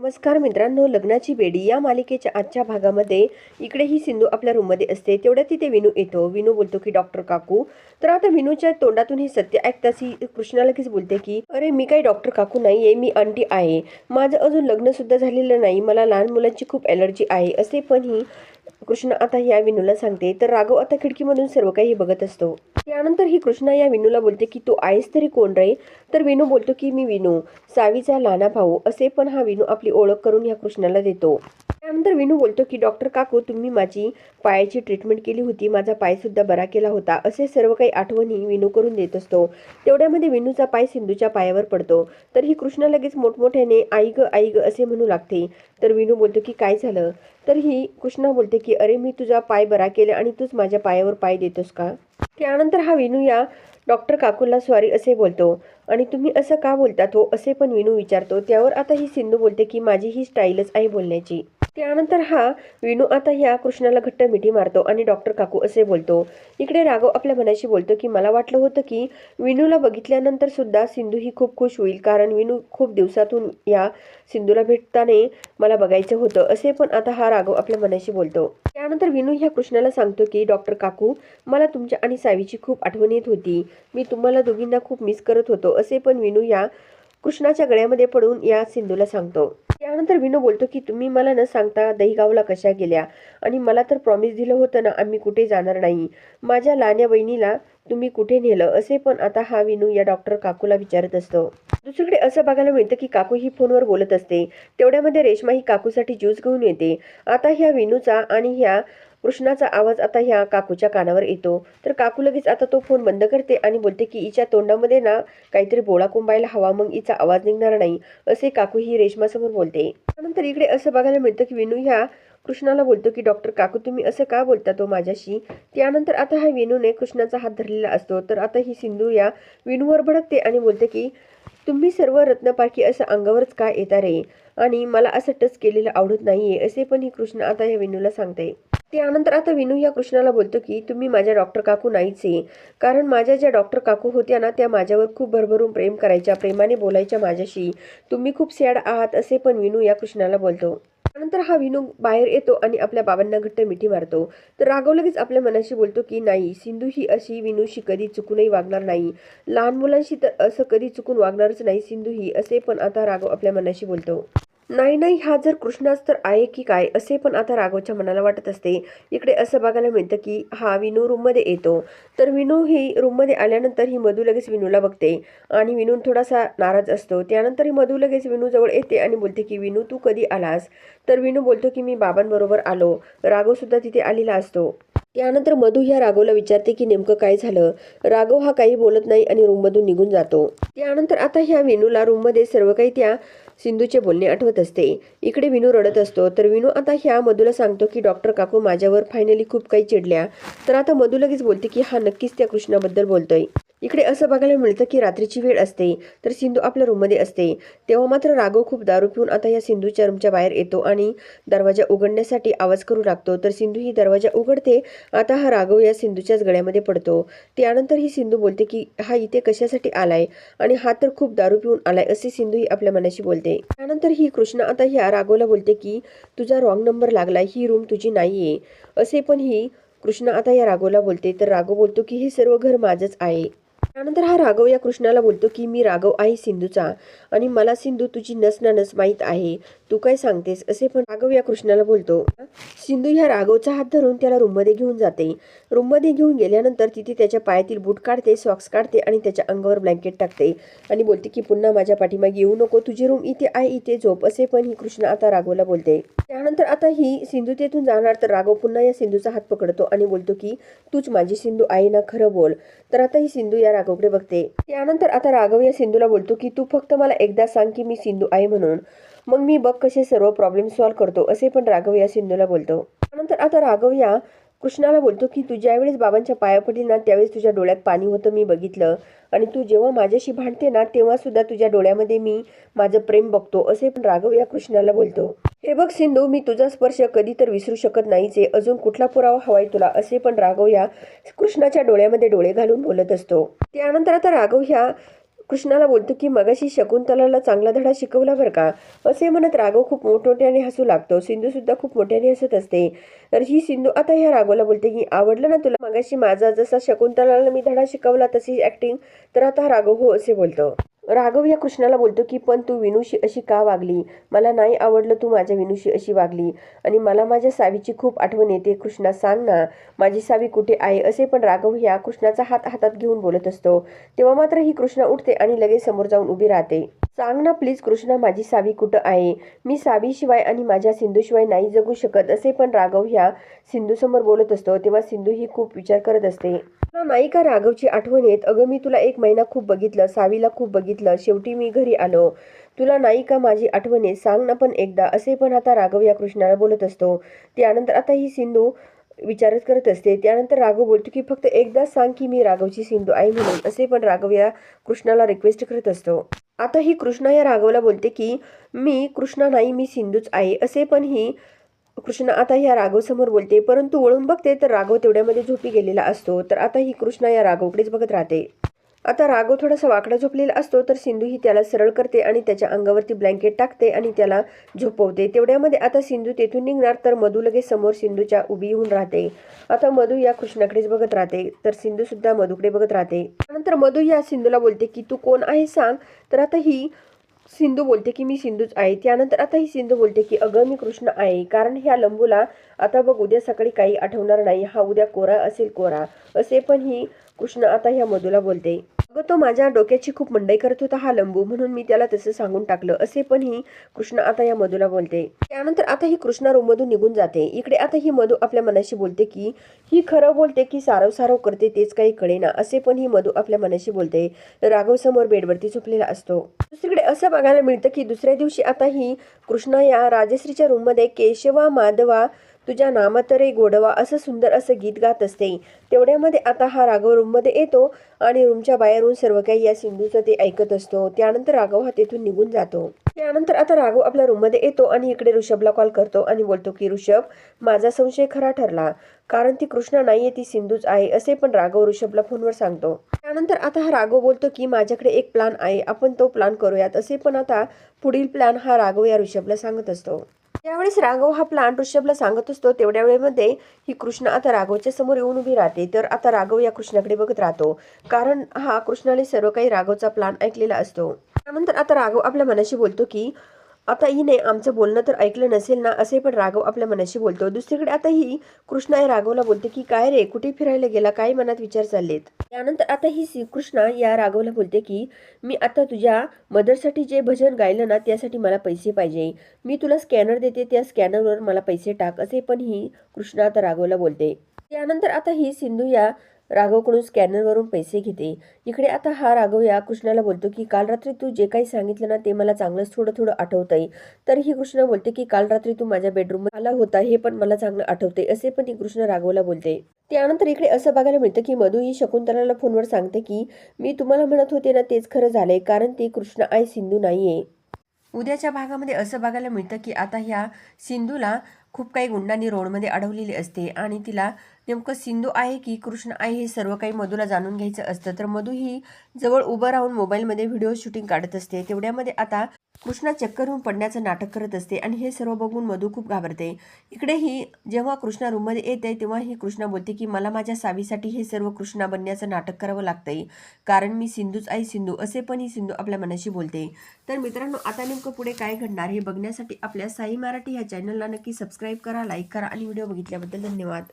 नमस्कार मित्रांनो लग्नाची बेडी या मालिकेच्या आजच्या भागामध्ये इकडे ही सिंधू आपल्या रूममध्ये असते. तेवढ्या तिथे विनू येतो. विनू बोलतो की डॉक्टर काकू. तर आता विनूच्या तोंडातून हे सत्य ऐकताच ही कृष्णा लगेच बोलते की अरे मी काही डॉक्टर काकू नाही आहे मी आंटी आहे. माझं अजून लग्न सुद्धा झालेलं नाही. मला लहान मुलांची खूप ॲलर्जी आहे. असे पण ही कृष्णा आता या विनूला सांगते तर राघव आता खिडकीमधून सर्व काही बघत असतो. त्यानंतर ही कृष्णा या विनूला बोलते की तू आहेस तरी कोण रे? तर विनू बोलतो की मी विनू सावीचा लहाना भाऊ. असे पण हा विनू आपली ओळख करून या कृष्णाला देतो. त्यानंतर विनू बोलतो की डॉक्टर काकू तुम्ही माझी पायाची ट्रीटमेंट केली होती. माझा पायसुद्धा बरा केला होता. असे सर्व काही आठवणी विनू करून देत असतो. तेवढ्यामध्ये विनूचा पाय सिंधूच्या पायावर पडतो. तर ही कृष्णा लगेच मोठमोठ्याने आई ग आई ग असे म्हणू लागते. तर विनू बोलतो की काय झालं? तर ही कृष्णा बोलते की अरे मी तुझा पाय बरा केला आणि तूच माझ्या पायावर पाय देतोस का? त्यानंतर हा विनू या डॉक्टर काकूला स्वारी असे बोलतो. आणि तुम्ही असं का बोलतात हो? असे पण विनू विचारतो. त्यावर आता ही सिंधू बोलते की माझी ही स्टाईलच आहे बोलण्याची. त्यानंतर हा विनू आता ह्या कृष्णाला घट्ट मिठी मारतो आणि डॉक्टर काकू असे बोलतो. इकडे राघव आपल्या मनाशी बोलतो की मला वाटलं होतं की विनूला बघितल्यानंतर सुद्धा सिंधू ही खूप खुश होईल कारण विनू खूप दिवसातून या सिंधूला भेटताने मला बघायचं होतं असे पण आता हा राघव आपल्या मनाशी बोलतो. त्यानंतर विनू ह्या कृष्णाला सांगतो की डॉक्टर काकू मला तुमच्या आणि सावीची खूप आठवण येत होती. मी तुम्हाला दोघींना खूप मिस करत होतो असे पण विनू या कृष्णाच्या गळ्यामध्ये पडून या सिंधूला सांगतो. त्यानंतर विनू बोलतो की तुम्ही मला न सांगता दहीगावला कशा गेल्या? आणि मला तर प्रॉमिस दिलं होतं ना आम्ही कुठे जाणार नाही. माझ्या लाण्या बहिणीला तुम्ही कुठे नेलं? असे पण आता हा विनू या डॉक्टर काकूला विचारत असतो. दुसरीकडे असं बघायला मिळतं की काकू ही फोनवर बोलत असते. तेवढ्यामध्ये रेश्मा ही काकूसाठी ज्यूस घेऊन येते. आता ह्या विनूचा आणि ह्या कृष्णाचा आवाज आता ह्या काकूच्या कानावर येतो. तर काकू लगेच आता तो फोन बंद करते आणि बोलते की हिच्या तोंडामध्ये ना काहीतरी बोळा कुंबायला हवा मग हिचा आवाज निघणार नाही असे काकू ही रेश्मासमोर बोलते. त्यानंतर इकडे असं बघायला मिळतं की विनू ह्या कृष्णाला बोलतो की डॉक्टर काकू तुम्ही असं का बोलता तो माझ्याशी? त्यानंतर आता हा वेणूने कृष्णाचा हात धरलेला असतो. तर आता ही सिंधू या वेणूवर भडकते आणि बोलते की तुम्ही सर्व रत्नपारखी असं अंगावरच का येता रे? आणि मला असं टच केलेलं आवडत नाहीये असे पण ही कृष्ण आता या वेणूला सांगते. त्यानंतर आता विनू या कृष्णाला बोलतो की तुम्ही माझ्या डॉक्टर काकू नाहीच आहे. कारण माझ्या ज्या डॉक्टर काकू होत्या ना त्या माझ्यावर खूप भरभरून प्रेम करायच्या प्रेमाने बोलायच्या माझ्याशी. तुम्ही खूप सॅड आहात असे पण विनू या कृष्णाला बोलतो. त्यानंतर हा विनू बाहेर येतो आणि आपल्या बाबांना घट्ट मिठी मारतो. तर राघव लगेच आपल्या मनाशी बोलतो की नाही सिंधू ही अशी विनूशी कधी चुकूनही वागणार नाही. लहान मुलांशी तर असं कधी चुकून वागणारच नाही सिंधू ही असे पण आता राघव आपल्या मनाशी बोलतो. नाही नाही हा जर कृष्णाच तर आहे की काय असे पण आता राघवच्या मनाला वाटत असते. इकडे असं बघायला मिळतं की हा विनू रूममध्ये येतो. तर विनू ही रूममध्ये आल्यानंतर ही मधू लगेच विनूला बघते. आणि विनू थोडासा नाराज असतो. त्यानंतर ही मधू लगेच विनूजवळ येते आणि बोलते की विनू तू कधी आलास? तर विनू बोलतो की मी बाबांबरोबर आलो. राघवसुद्धा तिथे आलेला असतो. त्यानंतर मधू ह्या राघवला विचारते की नेमकं काय झालं? राघव हा काही बोलत नाही आणि रूममधून निघून जातो. त्यानंतर आता ह्या विनूला रूममध्ये सर्व काही त्या सिंधूचे बोलणे आठवत असते. इकडे विनू रडत असतो. तर विनू आता ह्या मधूला सांगतो की डॉक्टर काकू माझ्यावर फायनली खूप काही चिडल्या. तर आता मधू लगेच बोलते की हा नक्कीच त्या कृष्णाबद्दल बोलतोय. इकडे असं बघायला मिळतं की रात्रीची वेळ असते तर सिंधू आपल्या रूममध्ये असते. तेव्हा मात्र राघव खूप दारू पिऊन आता या सिंधूच्या रूमच्या बाहेर येतो आणि दरवाजा उघडण्यासाठी आवाज करू लागतो. तर सिंधू ही दरवाजा उघडते आता हा राघव या सिंधूच्याच गळ्यामध्ये पडतो. त्यानंतर ही सिंधू बोलते की हा इथे कशासाठी आलाय? आणि हा तर खूप दारू पिऊन आलाय असे सिंधू ही आपल्या मनाशी बोलते. त्यानंतर ही कृष्णा आता ह्या राघवला बोलते की तुझा रॉंग नंबर लागलाय ही रूम तुझी नाहीये. असे पण ही कृष्णा आता या राघवला बोलते. तर राघव बोलतो की हे सर्व घर माझंच आहे. त्यानंतर हा राघव या कृष्णाला बोलतो की मी राघव आहे सिंधूचा आणि मला सिंधू तुझी नस ना नस माहीत आहे. तू काय सांगतेस? असे पण राघव या कृष्णाला बोलतो. सिंधू ह्या राघवचा हात धरून त्याला रूममध्ये घेऊन जाते. रूममध्ये घेऊन गेल्यानंतर तिथे त्याच्या पायातील बूट काढते सॉक्स काढते आणि त्याच्या अंगावर ब्लँकेट टाकते आणि बोलते की पुन्हा माझ्या पाठीमागे येऊ नको तुझी रूम इथे आहे इथे झोप असे पण ही कृष्ण आता राघवला बोलते. त्यानंतर आता ही सिंधू तेथून जाणार तर राघव पुन्हा या सिंधूचा हात पकडतो आणि बोलतो की तूच माझी सिंधू आहे ना खरं बोल. तर आता ही सिंधू या राघव राघवकडे बघते. त्यानंतर आता राघव या सिंधूला बोलतो की तू फक्त मला एकदा सांग की मी सिंधू आहे म्हणून. मग मी बघ कसे सर्व प्रॉब्लेम सॉल्व्ह करतो असे पण राघव या सिंधूला बोलतो. त्यानंतर आता राघव या कृष्णाला बोलतो की तू ज्यावेळेस बाबांच्या पाया पडली ना त्यावेळेस तुझ्या डोळ्यात पाणी होतं मी बघितलं. आणि तू जेव्हा माझ्याशी भांडते ना तेव्हा सुद्धा तुझ्या डोळ्यामध्ये मी माझं प्रेम बघतो असे पण राघव या कृष्णाला बोलतो. हे बघ सिंधू मी तुझा स्पर्श कधी तर विसरू शकत नाहीच आहे अजून कुठला पुरावा हवाय तुला असे पण राघव या कृष्णाच्या डोळ्यामध्ये डोळे घालून बोलत असतो. त्यानंतर आता राघव ह्या कृष्णाला बोलतो की मगाशी शकुंतलाला चांगला धडा शिकवला बरं का? असे म्हणत राघव खूप मोठमोठ्याने हसू लागतो. सिंधू सुद्धा खूप मोठ्याने हसत असते. तर ही सिंधू आता ह्या राघवला बोलते की आवडलं ना तुला मगाशी माझा जसा शकुंतलाला मी धडा शिकवला तशी ऍक्टिंग तर आता राघव हो असे बोलतो. राघव या कृष्णाला बोलतो की पण तू विनूशी अशी का वागली? मला नाही आवडलं तू माझ्या विनूशी अशी वागली. आणि मला माझ्या सावीची खूप आठवण येते. कृष्णा सांग ना माझी सावी कुठे आहे? असे पण राघव ह्या कृष्णाचा हात हातात घेऊन बोलत असतो. तेव्हा मात्र ही कृष्णा उठते आणि लगेच समोर जाऊन उभी राहते. सांग ना प्लीज कृष्णा माझी सावी कुठं आहे? मी सावीशिवाय आणि माझ्या सिंधूशिवाय नाही जगू शकत असे पण राघव ह्या सिंधूसमोर बोलत असतो. तेव्हा सिंधू ही खूप विचार करत असते. तुला नाही का राघवची आठवण येत? अगं मी तुला एक महिना खूप बघितलं सावीला खूप बघितलं. शेवटी मी घरी आलो. तुला नाही का माझी आठवण येत? सांग ना पण एकदा असे पण आता राघव या कृष्णाला बोलत असतो. त्यानंतर आता ही सिंधू विचारच करत असते. त्यानंतर राघव बोलतो की फक्त एकदा सांग की मी राघवची सिंधू आहे म्हणून असे पण राघव या कृष्णाला रिक्वेस्ट करत असतो. आता ही कृष्णा या राघवला बोलते की मी कृष्णा नाही मी सिंधूच आहे. असे पण ही कृष्णा आता ह्या राघव समोर बोलते. परंतु वळून बघते तर राघव तेवढ्यामध्ये झोपी गेलेला असतो. तर आता ही कृष्णा या राघवकडेच बघत राहते. आता राघव थोडासा वाकडा झोपलेला असतो तर सिंधू ही त्याला सरळ करते आणि त्याच्या अंगावरती ब्लँकेट टाकते आणि त्याला झोपवते. तेवढ्यामध्ये आता सिंधू तेथून निघणार तर मधू लगेच समोर सिंधूच्या उभी येऊन राहते. आता मधू या कृष्णाकडेच बघत राहते तर सिंधू सुद्धा मधूकडे बघत राहते. त्यानंतर मधू या सिंधूला बोलते की तू कोण आहे सांग? तर आता ही सिंधू बोलते की मी सिंधूच आहे. त्यानंतर आता ही सिंधू बोलते की अगं मी कृष्ण आहे कारण ह्या लंबूला आता बघ उद्या सकाळी काही आठवणार नाही. हा उद्या कोरा असेल कोरा. असे पण ही कृष्ण आता ह्या मधूला बोलते अगं तो माझ्या डोक्याची खूप मंडई करत होता हा लंबू म्हणून मी त्याला तसं सांगून टाकलं असे पण ही कृष्ण आता या मधूला बोलते. त्यानंतर आता ही कृष्णा रूममधून निघून जाते. इकडे आता ही मधू आपल्या मनाशी बोलते की ही खरं बोलते की सारव सारव करते तेच काही कळेना असे पण ही मधू आपल्या मनाशी बोलते. राघव समोर बेडवरती झोपलेला असतो. दुसरीकडे असं बघायला मिळतं की दुसऱ्या दिवशी आता ही कृष्णा या राजश्रीच्या रूममध्ये केशवा माधवा तुझ्या नामतरे गोडवा असं सुंदर असं गीत गात असते. तेवढ्यामध्ये आता हा राघव रूममध्ये येतो आणि रूमच्या बाहेरून सर्व काही या सिंधूचं ते ऐकत असतो. त्यानंतर राघव हा तेथून निघून जातो. त्यानंतर आता राघव आपल्या रूममध्ये येतो आणि इकडे ऋषभला कॉल करतो आणि बोलतो की ऋषभ माझा संशय खरा ठरला. कारण ती कृष्णा नाहीये ती सिंधूच आहे असे पण राघव ऋषभला फोनवर सांगतो. त्यानंतर आता हा राघव बोलतो की माझ्याकडे एक प्लान आहे. आपण तो प्लान करूयात. असे पण आता पुढील प्लॅन हा राघव या ऋषभला सांगत असतो. ज्यावेळेस राघव हा प्लान ऋषभला सांगत असतो तेवढ्या वेळेमध्ये ही कृष्ण आता राघवच्या समोर येऊन उभी राहते. तर आता राघव या कृष्णाकडे बघत राहतो. कारण हा कृष्णाने सर्व काही राघवचा प्लान ऐकलेला असतो. त्यानंतर आता राघव आपल्या मनाशी बोलतो की आता हिने आमचं बोलणं तर ऐकलं नसेल ना असे पण राघव आपल्या मनाशी बोलतो. दुसरीकडे आता ही कृष्णा या राघवला बोलते की काय रे कुठे फिरायला गेला? काय मनात विचार चाललेत? त्यानंतर आता ही श्रीकृष्णा कृष्णा या राघवला बोलते की मी आता तुझ्या मदरसाठी जे भजन गायलं ना त्यासाठी मला पैसे पाहिजे. मी तुला स्कॅनर देते त्या स्कॅनरवर मला पैसे टाक असे पण ही कृष्णा आता राघवला बोलते. त्यानंतर आता ही सिंधू या राघवकडून स्कॅनरवरून पैसे घेते. इकडे आता हा राघव या कृष्णाला बोलतो की काल रात्री तू जे काही सांगितलं ना ते मला चांगलंच थोडं थोडं आठवतंय. तर ही कृष्ण बोलते की काल रात्री तू माझ्या बेडरूम आला होता हे पण मला चांगलं आठवते असे पण ही कृष्ण राघवला बोलते. त्यानंतर इकडे असं बघायला मिळतं की मधू ही शकुंतलाला फोनवर सांगते की मी तुम्हाला म्हणत होते ना तेच खरं झालंय कारण ती कृष्ण आई सिंधू नाहीये. उद्याच्या भागामध्ये असं बघायला मिळतं की आता ह्या सिंधूला खूप काही गुंडांनी रोडमध्ये अडवलेली असते आणि तिला नेमकं सिंधू आहे की कृष्ण आहे हे सर्व काही मधूला जाणून घ्यायचं असतं. तर मधू ही जवळ उभं राहून मोबाईलमध्ये व्हिडिओ शूटिंग काढत असते. तेवढ्यामध्ये आता कृष्णा चक्करहून पडण्याचं नाटक करत असते आणि हे सर्व बघून मधू खूप घाबरते. इकडे ही जेव्हा कृष्णा रूममध्ये येते तेव्हा ही कृष्णा बोलते की मला माझ्या सावीसाठी हे सर्व कृष्णा बनण्याचं नाटक करावं लागतंय. कारण मी सिंधूच आई सिंधू असे पण ही सिंधू आपल्या मनाशी बोलते. तर मित्रांनो आता नेमकं पुढे काय घडणार हे बघण्यासाठी आपल्या साई मराठी ह्या चॅनलला नक्की सबस्क्राईब करा लाईक करा आणि व्हिडिओ बघितल्याबद्दल धन्यवाद.